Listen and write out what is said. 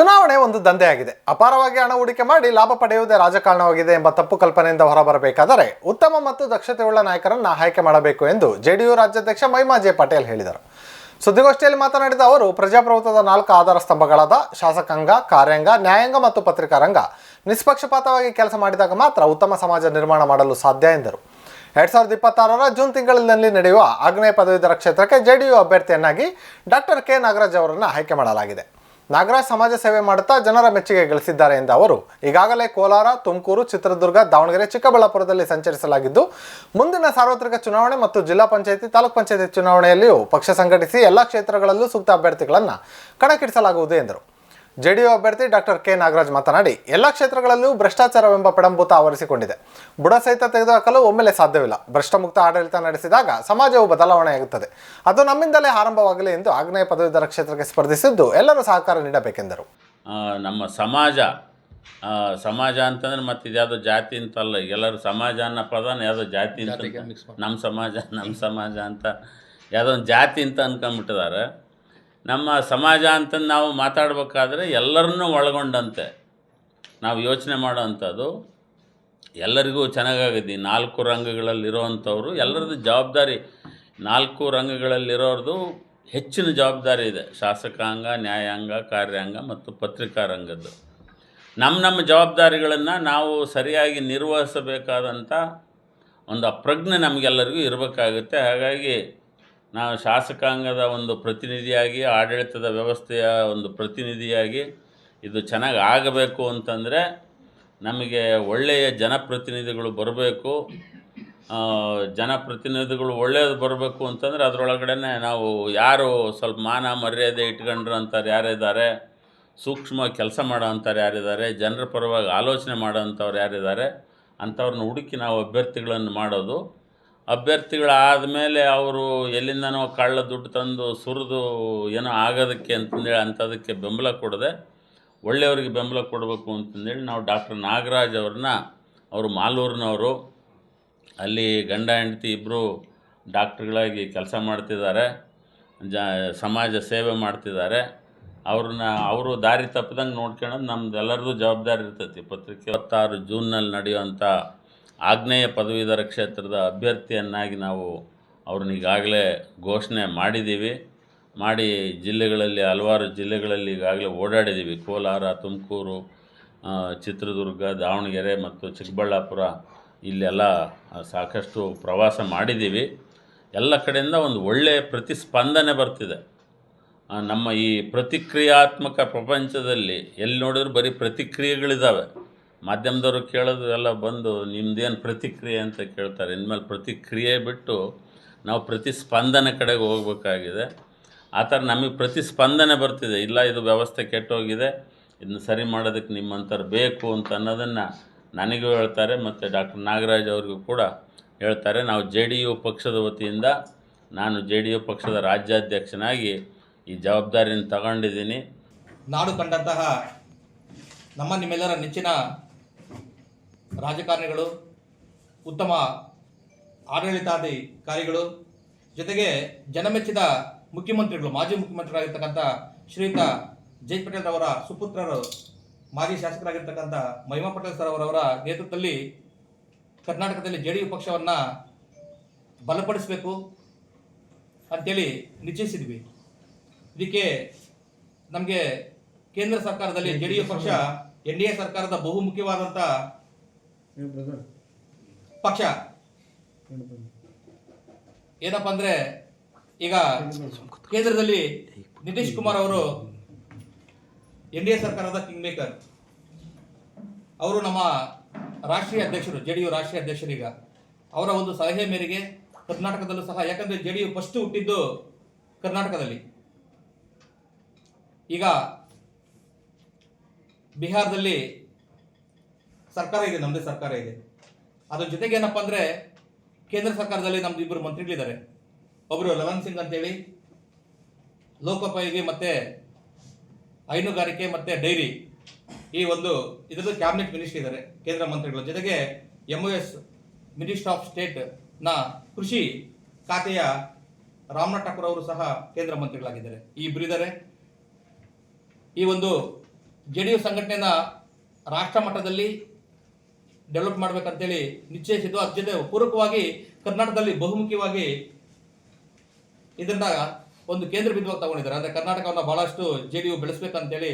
ಚುನಾವಣೆ ಒಂದು ದಂಧೆಯಾಗಿದೆ. ಅಪಾರವಾಗಿ ಹಣ ಹೂಡಿಕೆ ಮಾಡಿ ಲಾಭ ಪಡೆಯುವುದೇ ರಾಜಕಾರಣವಾಗಿದೆ ಎಂಬ ತಪ್ಪು ಕಲ್ಪನೆಯಿಂದ ಹೊರಬರಬೇಕಾದರೆ ಉತ್ತಮ ಮತ್ತು ದಕ್ಷತೆಯುಳ್ಳ ನಾಯಕರನ್ನ ಆಯ್ಕೆ ಮಾಡಬೇಕು ಎಂದು ಜೆಡಿಯು ರಾಜ್ಯಾಧ್ಯಕ್ಷ ಮೈಮಾ ಜೆ ಪಟೇಲ್ ಹೇಳಿದರು. ಸುದ್ದಿಗೋಷ್ಠಿಯಲ್ಲಿ ಮಾತನಾಡಿದ ಅವರು, ಪ್ರಜಾಪ್ರಭುತ್ವದ ನಾಲ್ಕು ಆಧಾರ ಸ್ತಂಭಗಳಾದ ಶಾಸಕಾಂಗ, ಕಾರ್ಯಾಂಗ, ನ್ಯಾಯಾಂಗ ಮತ್ತು ಪತ್ರಿಕಾ ರಂಗ ನಿಷ್ಪಕ್ಷಪಾತವಾಗಿ ಕೆಲಸ ಮಾಡಿದಾಗ ಮಾತ್ರ ಉತ್ತಮ ಸಮಾಜ ನಿರ್ಮಾಣ ಮಾಡಲು ಸಾಧ್ಯ ಎಂದರು. ಎರಡ್ ಸಾವಿರದ ಇಪ್ಪತ್ತಾರರ ಜೂನ್ ತಿಂಗಳಿನಲ್ಲಿ ನಡೆಯುವ ಆಗ್ನೇಯ ಪದವೀಧರ ಕ್ಷೇತ್ರಕ್ಕೆ ಜೆಡಿಯು ಅಭ್ಯರ್ಥಿಯನ್ನಾಗಿ ಡಾಕ್ಟರ್ ಕೆ ನಾಗರಾಜ್ ಅವರನ್ನು ಆಯ್ಕೆ ಮಾಡಲಾಗಿದೆ. ನಾಗರಾಜ್ ಸಮಾಜ ಸೇವೆ ಮಾಡುತ್ತಾ ಜನರ ಮೆಚ್ಚುಗೆ ಗಳಿಸಿದ್ದಾರೆ ಎಂದ ಅವರು, ಈಗಾಗಲೇ ಕೋಲಾರ, ತುಮಕೂರು, ಚಿತ್ರದುರ್ಗ, ದಾವಣಗೆರೆ, ಚಿಕ್ಕಬಳ್ಳಾಪುರದಲ್ಲಿ ಸಂಚರಿಸಲಾಗಿದ್ದು, ಮುಂದಿನ ಸಾರ್ವತ್ರಿಕ ಚುನಾವಣೆ ಮತ್ತು ಜಿಲ್ಲಾ ಪಂಚಾಯತಿ, ತಾಲೂಕ್ ಪಂಚಾಯತಿ ಚುನಾವಣೆಯಲ್ಲಿಯೂ ಪಕ್ಷ ಸಂಘಟಿಸಿ ಎಲ್ಲ ಕ್ಷೇತ್ರಗಳಲ್ಲೂ ಸೂಕ್ತ ಅಭ್ಯರ್ಥಿಗಳನ್ನು ಕಣಕ್ಕಿಡಿಸಲಾಗುವುದು ಎಂದರು. ಜೆಡಿಯು ಅಭ್ಯರ್ಥಿ ಡಾಕ್ಟರ್ ಕೆ ನಾಗರಾಜ್ ಮಾತನಾಡಿ ಎಲ್ಲ ಕ್ಷೇತ್ರಗಳಲ್ಲೂ ಭ್ರಷ್ಟಾಚಾರವೆಂಬ ಪಡಂಭೂತ ಆವರಿಸಿಕೊಂಡಿದೆ. ಬುಡ ಸಹಿತ ತೆಗೆದುಹಾಕಲು ಒಮ್ಮೆಲೆ ಸಾಧ್ಯವಿಲ್ಲ. ಭ್ರಷ್ಟಮುಕ್ತ ಆಡಳಿತ ನಡೆಸಿದಾಗ ಸಮಾಜವು ಬದಲಾವಣೆಯಾಗುತ್ತದೆ. ಅದು ನಮ್ಮಿಂದಲೇ ಆರಂಭವಾಗಲಿ ಎಂದು ಆಗ್ನೇಯ ಪದವೀಧರ ಕ್ಷೇತ್ರಕ್ಕೆ ಸ್ಪರ್ಧಿಸಿದ್ದು ಎಲ್ಲರೂ ಸಹಕಾರ ನೀಡಬೇಕೆಂದರು. ನಮ್ಮ ಸಮಾಜ ಸಮಾಜ ಅಂತಂದ್ರೆ ಮತ್ತೆ ಇದ್ಯಾವುದೋ ಜಾತಿ ಅಂತಲ್ಲ ಎಲ್ಲರೂ ಸಮಾಜ ಅನ್ನೋ ಪದನ ಯಾವುದೋ ಜಾತಿ ಅಂತ ನಮ್ಮ ಸಮಾಜ ನಮ್ಮ ಸಮಾಜ ಅಂತ. ಯಾವುದೋ ಒಂದು ಜಾತಿ ಅಂತ ಅನ್ಕೊಂಬಿಟ್ಟಿದ್ದಾರೆ ನಮ್ಮ ಸಮಾಜ ಅಂತ ನಾವು ಮಾತಾಡಬೇಕಾದ್ರೆ ಎಲ್ಲರನ್ನೂ ಒಳಗೊಂಡಂತೆ. ನಾವು ಯೋಚನೆ ಮಾಡೋ ಅಂಥದ್ದು ಎಲ್ಲರಿಗೂ ಚೆನ್ನಾಗಾಗಿದೆ. ನಾಲ್ಕು ರಂಗಗಳಲ್ಲಿರೋವಂಥವ್ರು, ಎಲ್ಲರದ್ದು ಜವಾಬ್ದಾರಿ ನಾಲ್ಕು ರಂಗಗಳಲ್ಲಿರೋರ್ದು ಹೆಚ್ಚಿನ ಜವಾಬ್ದಾರಿ ಇದೆ. ಶಾಸಕಾಂಗ, ನ್ಯಾಯಾಂಗ, ಕಾರ್ಯಾಂಗ ಮತ್ತು ಪತ್ರಿಕಾ ರಂಗದ್ದು ನಮ್ಮ ನಮ್ಮ ಜವಾಬ್ದಾರಿಗಳನ್ನು ನಾವು ಸರಿಯಾಗಿ ನಿರ್ವಹಿಸಬೇಕಾದಂಥ ಒಂದು ಅಪ್ರಜ್ಞೆ ನಮಗೆಲ್ಲರಿಗೂ ಇರಬೇಕಾಗುತ್ತೆ. ಹಾಗಾಗಿ ನಾವು ಶಾಸಕಾಂಗದ ಒಂದು ಪ್ರತಿನಿಧಿಯಾಗಿ, ಆಡಳಿತದ ವ್ಯವಸ್ಥೆಯ ಒಂದು ಪ್ರತಿನಿಧಿಯಾಗಿ ಇದು ಚೆನ್ನಾಗಿ ಆಗಬೇಕು ಅಂತಂದರೆ ನಮಗೆ ಒಳ್ಳೆಯ ಜನಪ್ರತಿನಿಧಿಗಳು ಬರಬೇಕು. ಜನಪ್ರತಿನಿಧಿಗಳು ಒಳ್ಳೆಯದು ಬರಬೇಕು ಅಂತಂದರೆ ಅದರೊಳಗಡೆ ನಾವು ಯಾರು ಸ್ವಲ್ಪ ಮಾನ ಮರ್ಯಾದೆ ಇಟ್ಕೊಂಡ್ರು ಅಂತಾರೆ ಯಾರಿದ್ದಾರೆ, ಸೂಕ್ಷ್ಮ ಕೆಲಸ ಮಾಡೋ ಅಂಥವ್ರು ಯಾರಿದ್ದಾರೆ, ಜನರ ಪರವಾಗಿ ಆಲೋಚನೆ ಮಾಡೋ ಅಂಥವ್ರು ಯಾರಿದ್ದಾರೆ, ಅಂಥವ್ರನ್ನ ಹುಡುಕಿ ನಾವು ಅಭ್ಯರ್ಥಿಗಳನ್ನು ಮಾಡೋದು ಅಭ್ಯರ್ಥಿಗಳಾದ ಮೇಲೆ ಅವರು ಎಲ್ಲಿಂದನೋ ಕಳ್ಳ ದುಡ್ಡು ತಂದು ಸುರಿದು ಏನೋ ಆಗೋದಕ್ಕೆ ಅಂತಂದೇಳಿ ಅಂಥದಕ್ಕೆ ಬೆಂಬಲ ಕೊಡದೆ ಒಳ್ಳೆಯವರಿಗೆ ಬೆಂಬಲ ಕೊಡಬೇಕು ಅಂತಂದೇಳಿ ನಾವು ಡಾಕ್ಟರ್ ನಾಗರಾಜ್ ಅವ್ರನ್ನ, ಅವರು ಮಾಲೂರಿನವರು, ಅಲ್ಲಿ ಗಂಡ ಹೆಂಡತಿ ಇಬ್ಬರು ಡಾಕ್ಟ್ರುಗಳಾಗಿ ಕೆಲಸ ಮಾಡ್ತಿದ್ದಾರೆ, ಜ ಸಮಾಜ ಸೇವೆ ಮಾಡ್ತಿದ್ದಾರೆ. ಅವ್ರನ್ನ, ಅವರು ದಾರಿ ತಪ್ಪದಂಗೆ ನಮ್ದು ಎಲ್ಲರದ್ದು ಜವಾಬ್ದಾರಿ ಇರ್ತೈತಿ. ಪತ್ರಿಕೆ ಇಪ್ಪತ್ತಾರು ಜೂನ್ನಲ್ಲಿ ನಡೆಯುವಂಥ ಆಗ್ನೇಯ ಪದವೀಧರ ಕ್ಷೇತ್ರದ ಅಭ್ಯರ್ಥಿಯನ್ನಾಗಿ ನಾವು ಅವ್ರನ್ನ ಈಗಾಗಲೇ ಘೋಷಣೆ ಮಾಡಿದ್ದೀವಿ. ಮಾಡಿ ಜಿಲ್ಲೆಗಳಲ್ಲಿ, ಹಲವಾರು ಜಿಲ್ಲೆಗಳಲ್ಲಿ ಈಗಾಗಲೇ ಓಡಾಡಿದ್ದೀವಿ. ಕೋಲಾರ, ತುಮಕೂರು ಚಿತ್ರದುರ್ಗ, ದಾವಣಗೆರೆ ಮತ್ತು ಚಿಕ್ಕಬಳ್ಳಾಪುರ ಇಲ್ಲೆಲ್ಲ ಸಾಕಷ್ಟು ಪ್ರವಾಸ ಮಾಡಿದ್ದೀವಿ. ಎಲ್ಲ ಕಡೆಯಿಂದ ಒಂದು ಒಳ್ಳೆಯ ಪ್ರತಿಸ್ಪಂದನೆ ಬರ್ತಿದೆ. ನಮ್ಮ ಈ ಪ್ರತಿಕ್ರಿಯಾತ್ಮಕ ಪ್ರಪಂಚದಲ್ಲಿ ಎಲ್ಲಿ ನೋಡಿದ್ರು ಬರೀ ಪ್ರತಿಕ್ರಿಯೆಗಳಿದ್ದಾವೆ ಮಾಧ್ಯಮದವರು ಕೇಳೋದು ಎಲ್ಲ ಬಂದು ನಿಮ್ಮದೇನು ಪ್ರತಿಕ್ರಿಯೆ ಅಂತ ಕೇಳ್ತಾರೆ. ಇನ್ಮೇಲೆ ಪ್ರತಿಕ್ರಿಯೆ ಬಿಟ್ಟು ನಾವು ಪ್ರತಿಸ್ಪಂದನೆ ಕಡೆಗೆ ಹೋಗಬೇಕಾಗಿದೆ. ಆ ಥರ ನಮಗೆ ಪ್ರತಿಸ್ಪಂದನೆ ಬರ್ತಿದೆ. ಇಲ್ಲ, ಇದು ವ್ಯವಸ್ಥೆ ಕೆಟ್ಟೋಗಿದೆ ಇದನ್ನ ಸರಿ ಮಾಡೋದಕ್ಕೆ ನಿಮ್ಮಂಥವ್ರು ಬೇಕು ಅಂತ ಅನ್ನೋದನ್ನು ನನಗೂ ಹೇಳ್ತಾರೆ ಮತ್ತು ಡಾಕ್ಟರ್ ನಾಗರಾಜ್ ಅವ್ರಿಗೂ ಕೂಡ ಹೇಳ್ತಾರೆ. ನಾವು ಜೆ ಡಿ ಯು ಪಕ್ಷದ ವತಿಯಿಂದ ನಾನು ಜೆ ಡಿ ಯು ಪಕ್ಷದ ರಾಜ್ಯಾಧ್ಯಕ್ಷನಾಗಿ ಈ ಜವಾಬ್ದಾರಿಯನ್ನು ತಗೊಂಡಿದ್ದೀನಿ. ನಾಡು ಕಂಡಂತಹ ನಮ್ಮ ನಿಮ್ಮೆಲ್ಲರ ನೆಚ್ಚಿನ ರಾಜಕಾರಣಿಗಳು, ಉತ್ತಮ ಆಡಳಿತಾಧಿಕಾರಿಗಳು ಜೊತೆಗೆ ಜನಮೆಚ್ಚಿದ ಮುಖ್ಯಮಂತ್ರಿಗಳು, ಮಾಜಿ ಮುಖ್ಯಮಂತ್ರಿಗಳಾಗಿರ್ತಕ್ಕಂಥ ಶ್ರೀಯುತ ಜಯ್ ಪಟೇಲ್ ಅವರ ಸುಪುತ್ರರು, ಮಾಜಿ ಶಾಸಕರಾಗಿರ್ತಕ್ಕಂಥ ಮಹಿಮಾ ಪಟೇಲ್ ಸರ್ ಅವರವರ ನೇತೃತ್ವದಲ್ಲಿ ಕರ್ನಾಟಕದಲ್ಲಿ ಜೆ ಡಿ ಯು ಪಕ್ಷವನ್ನು ಬಲಪಡಿಸಬೇಕು ಅಂತೇಳಿ ನಿಶ್ಚಯಿಸಿದ್ವಿ. ಇದಕ್ಕೆ ನಮಗೆ ಕೇಂದ್ರ ಸರ್ಕಾರದಲ್ಲಿ ಜೆ ಡಿ ಪಕ್ಷ, ಎನ್ ಡಿ ಎ ಸರ್ಕಾರದ ಬಹುಮುಖ್ಯವಾದಂಥ ಪಕ್ಷ. ಏನಪ್ಪ ಅಂದ್ರೆ ಈಗ ಕೇಂದ್ರದಲ್ಲಿ ನಿತೀಶ್ ಕುಮಾರ್ ಅವರು ಎನ್ ಡಿ ಎ ಸರ್ಕಾರದ ಕಿಂಗ್ ಮೇಕರ್ ಅವರು ನಮ್ಮ ರಾಷ್ಟ್ರೀಯ ಅಧ್ಯಕ್ಷರು ಜೆ ಡಿ ಯು ರಾಷ್ಟ್ರೀಯ ಅಧ್ಯಕ್ಷರೀಗ ಅವರ ಒಂದು ಸಲಹೆ ಮೇರೆಗೆ ಕರ್ನಾಟಕದಲ್ಲೂ ಸಹ ಯಾಕಂದ್ರೆ ಜೆ ಡಿ ಯು ಫಸ್ಟ್ ಹುಟ್ಟಿದ್ದು ಕರ್ನಾಟಕದಲ್ಲಿ. ಈಗ ಬಿಹಾರದಲ್ಲಿ ಸರ್ಕಾರ ಇದೆ ನಮ್ಮದೇ ಸರ್ಕಾರ ಇದೆ. ಅದ್ರ ಜೊತೆಗೆ ಏನಪ್ಪ ಅಂದ್ರೆ ಕೇಂದ್ರ ಸರ್ಕಾರದಲ್ಲಿ ನಮ್ದು ಇಬ್ಬರು ಮಂತ್ರಿಗಳಿದ್ದಾರೆ. ಒಬ್ಬರು ಲವನ್ ಸಿಂಗ್ ಅಂತೇಳಿ, ಲೋಕೋಪಯೋಗಿ ಮತ್ತೆ ಹೈನುಗಾರಿಕೆ ಮತ್ತೆ ಡೈರಿ ಈ ಒಂದು ಇದರದ್ದು ಕ್ಯಾಬಿನೆಟ್ ಮಿನಿಸ್ಟರ್ ಇದ್ದಾರೆ, ಕೇಂದ್ರ ಮಂತ್ರಿಗಳ. ಜೊತೆಗೆ ಎಂ ಎಸ್ ಮಿನಿಸ್ಟರ್ ಆಫ್ ಸ್ಟೇಟ್ನ ಕೃಷಿ ಖಾತೆಯ ರಾಮನಾಥ್ ಠಾಕೂರ್ ಅವರು ಸಹ ಕೇಂದ್ರ ಮಂತ್ರಿಗಳಾಗಿದ್ದಾರೆ. ಈ ಇಬ್ಬರಿದ್ದಾರೆ ಈ ಒಂದು ಜೆ ಡಿ ಯು ಸಂಘಟನೆನ ರಾಷ್ಟ್ರ ಮಟ್ಟದಲ್ಲಿ ಡೆವಲಪ್ ಮಾಡಬೇಕಂತೇಳಿ ನಿಶ್ಚಯಿಸಿದ್ದು ಅದ್ರ ಜೊತೆ ಪೂರಕವಾಗಿ ಕರ್ನಾಟಕದಲ್ಲಿ ಬಹುಮುಖಿಯಾಗಿ ಇದರಿಂದ ಒಂದು ಕೇಂದ್ರ ಬಿಂದುವಾಗಿ ತಗೊಂಡಿದ್ದಾರೆ. ಅಂದ್ರೆ ಕರ್ನಾಟಕವನ್ನು ಬಹಳಷ್ಟು ಜೆ ಡಿ ಯು ಬೆಳೆಸಬೇಕಂತೇಳಿ